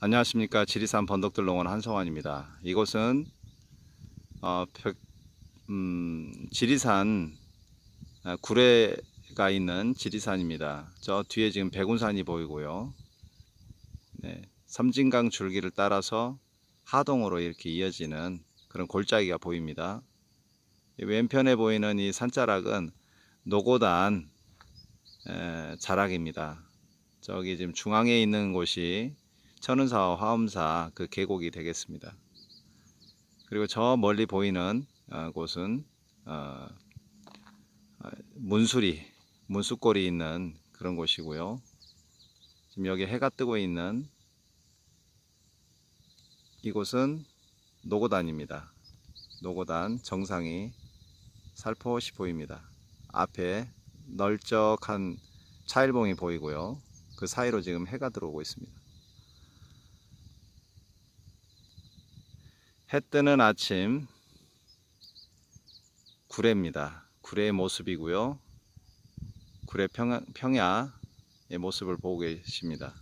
안녕하십니까 지리산 번덕들 농원 한성환입니다. 이곳은 어, 벽- 음, 지리산 아, 구례가 있는 지리산입니다. 저 뒤에 지금 백운산이 보이고요. 네, 섬진강 줄기를 따라서 하동으로 이렇게 이어지는 그런 골짜기가 보입니다. 이 왼편에 보이는 이 산자락은 노고단 에, 자락입니다. 저기 지금 중앙에 있는 곳이 천은사와 화엄사 그 계곡이 되겠습니다. 그리고 저 멀리 보이는 어, 곳은 어, 어, 문수리, 문수골이 있는 그런 곳이고요. 지금 여기 해가 뜨고 있는 이곳은 노고단입니다. 노고단 정상이 살포시 보입니다. 앞에 널쩍한 차일봉이 보이고요. 그 사이로 지금 해가 들어오고 있습니다. 해 뜨는 아침 구례입니다. 구례의 모습이고요. 구례 평야, 평야의 모습을 보고 계십니다.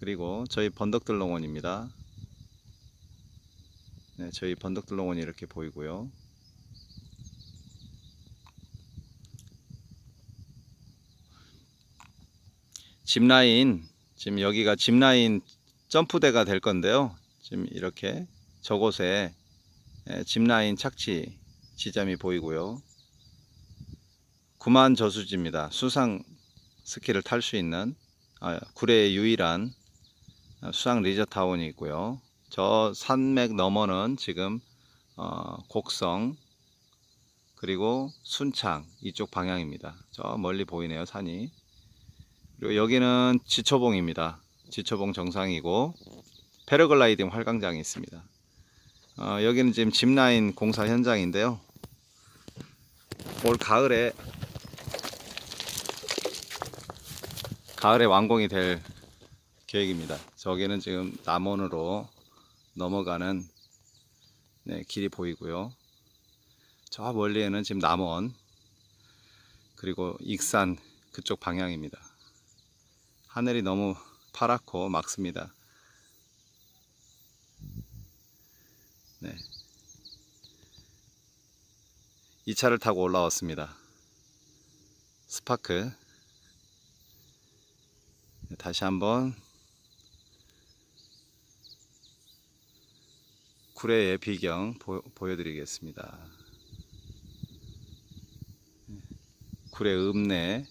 그리고 저희 번덕들 농원입니다. 네, 저희 번덕들 농원이 이렇게 보이고요. 짚라인 지금 여기가 짚라인 점프대가 될 건데요. 지금 이렇게 저곳에 예, 짚라인 착지 지점이 보이고요. 구만 저수지입니다. 수상 스키를 탈 수 있는 아, 구례의 유일한 수상 리저타운이 있고요. 저 산맥 너머는 지금 어, 곡성 그리고 순창 이쪽 방향입니다. 저 멀리 보이네요 산이. 그리고 여기는 지초봉입니다. 지초봉 정상이고 패러글라이딩 활강장이 있습니다. 어, 여기는 지금 짚라인 공사 현장인데요. 올 가을에 가을에 완공이 될 계획입니다. 저기는 지금 남원으로 넘어가는 네, 길이 보이고요. 저 멀리에는 지금 남원 그리고 익산 그쪽 방향입니다. 하늘이 너무 파랗고 맑습니다. 네. 이 차를 타고 올라왔습니다. 스파크. 네, 다시 한번 구례의 비경 보, 보여드리겠습니다. 네. 구례 읍내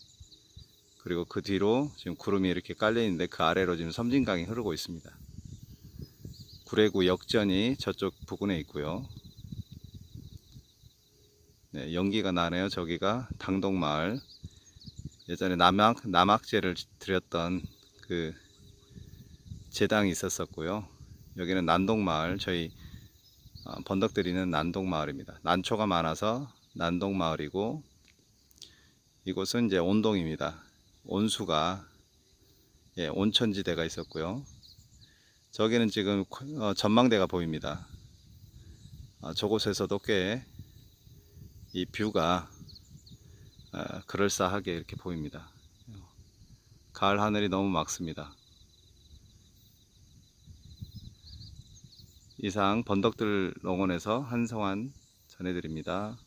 그리고 그 뒤로 지금 구름이 이렇게 깔려 있는데 그 아래로 지금 섬진강이 흐르고 있습니다. 구례구 역전이 저쪽 부근에 있고요. 네, 연기가 나네요. 저기가 당동마을. 예전에 남악 남악제를 드렸던 그 제당이 있었었고요. 여기는 난동마을 저희 어, 번덕들이는 난동마을입니다. 난초가 많아서 난동마을이고 이곳은 이제 온동입니다. 온수가 예, 온천지대가 있었고요. 저기는 지금 어, 전망대가 보입니다. 아, 저곳에서도 꽤 이 뷰가 아, 그럴싸하게 이렇게 보입니다. 가을 하늘이 너무 맑습니다. 이상 번덕들 농원에서 한성환 전해드립니다.